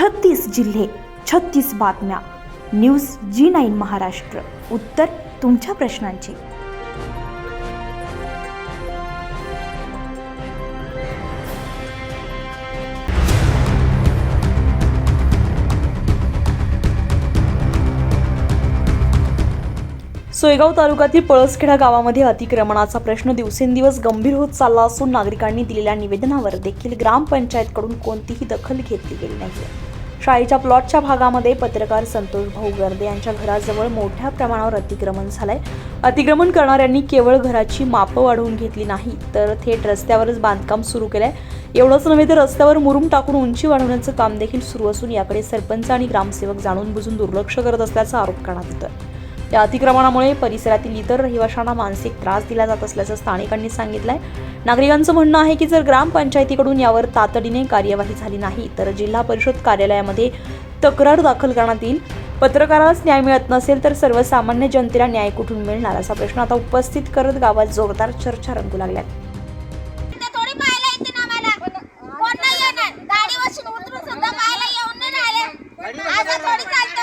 छत्तीस जिल्हे छत्तीस बातम्या. News Zee nine Maharashtra. उत्तर तुमच्या प्रश्नांची. सोयगाव तालुक्यातील पळसखेडा गावामध्ये अतिक्रमणाचा प्रश्न दिवसेंदिवस गंभीर होत चालला असून नागरिकांनी दिलेल्या निवेदनावर देखील ग्रामपंचायतकडून कोणतीही दखल घेतली गेली नाही. शाळेच्या प्लॉटच्या भागामध्ये पत्रकार संतोष भाऊ गर्दे यांच्या घराजवळ मोठ्या प्रमाणावर अतिक्रमण झालंय. अतिक्रमण करणाऱ्यांनी केवळ घराची मापं वाढवून घेतली नाही तर थेट रस्त्यावरच बांधकाम सुरू केलंय. एवढंच नव्हे तर रस्त्यावर मुरुम टाकून उंची वाढवण्याचं काम देखील सुरू असून याकडे सरपंच आणि ग्रामसेवक जाणून बुजून दुर्लक्ष करत असल्याचा आरोप करण्यात येतोय. या अतिक्रमणामुळे परिसरातील इतर रहिवाशांना मानसिक त्रास दिला जात असल्याचं स्थानिकांनी सांगितलंय. नागरिकांचं म्हणणं आहे की जर ग्रामपंचायतीकडून यावर तातडीने कार्यवाही झाली नाही तर जिल्हा परिषद कार्यालयामध्ये तक्रार दाखल करण्यात येईल. पत्रकारालाच न्याय मिळत नसेल तर सर्वसामान्य जनतेला न्याय कुठून मिळणार? असा प्रश्न आता उपस्थित करत गावात जोरदार चर्चा रंगू लागल्यात ते थोडी पाहायला येते ना आम्हाला कोण नाही येणार गाडी वशीन उतरून सुद्धा पाहायला येऊन नाही राहिले असं थोडी चालतं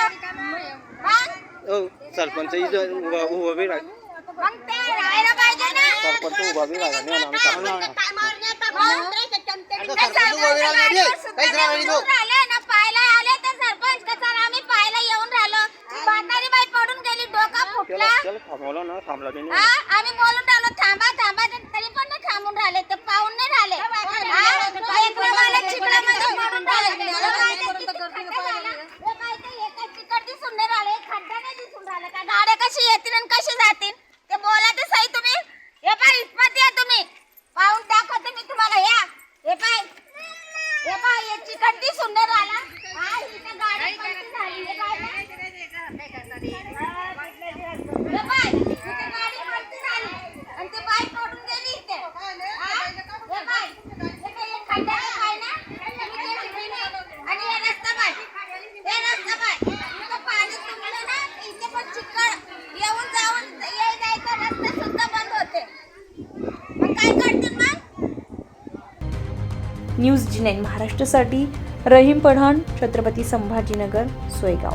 हा? हो सरपंच इथं उभा उभा बी राह मग ते राहायला पाहिजे ना सरपंच उभा बी राहिला नाही. आम्ही सांगणार ते सरपंच गाडीवर सुद्धा येऊन राहिले ना पाहायला आले तर सरपंच कसा आम्ही पाहायला येऊन राहिलो. म्हातारी बाई पडून गेली डोका फुटला. त्याला त्याला थांबवलं ना थांबला हा आम्ही बोलून राहिलो थांबा थांबा तर तरी पण नाही थांबून राहिले. ते पाहून नाही राहिले हा? लेकरं चिखलामध्ये पडून राहिले. हे काय ते किती खड्डे झाले? हे काय ते एका चिकट दिसून नाही राहिले एक खड्डा नाही दिसून राहिला का गाड्या कशी येतील आणि कशी जातील? ते बोला ते सही तुम्ही. हे पाय या तुम्ही पाहून दाखवते मी तुम्हाला या हे पाय हे पाय हे चिकट दिसून नाही राहिला हा इथं गाडी पलटी झाली हे पाय हे पाय इथं गाडी पलटी झाली आणि ते बाई पडून गेली इथे हा? हे पाय हे काय एक खड्डा आहे पाय ना तुम्ही ते तिकडे नाही. आणि हे रस्ता पाय हे रस्ता पाय इथं पाणी तुंबलं ना इथे पण चिकट येऊन जाऊन ये जायचा रस्ता सुद्धा बंद होते मग काय करतील मग न्यूज जी नाईन महाराष्ट्रासाठी. रहीम पठाण छत्रपती संभाजीनगर सोयगाव.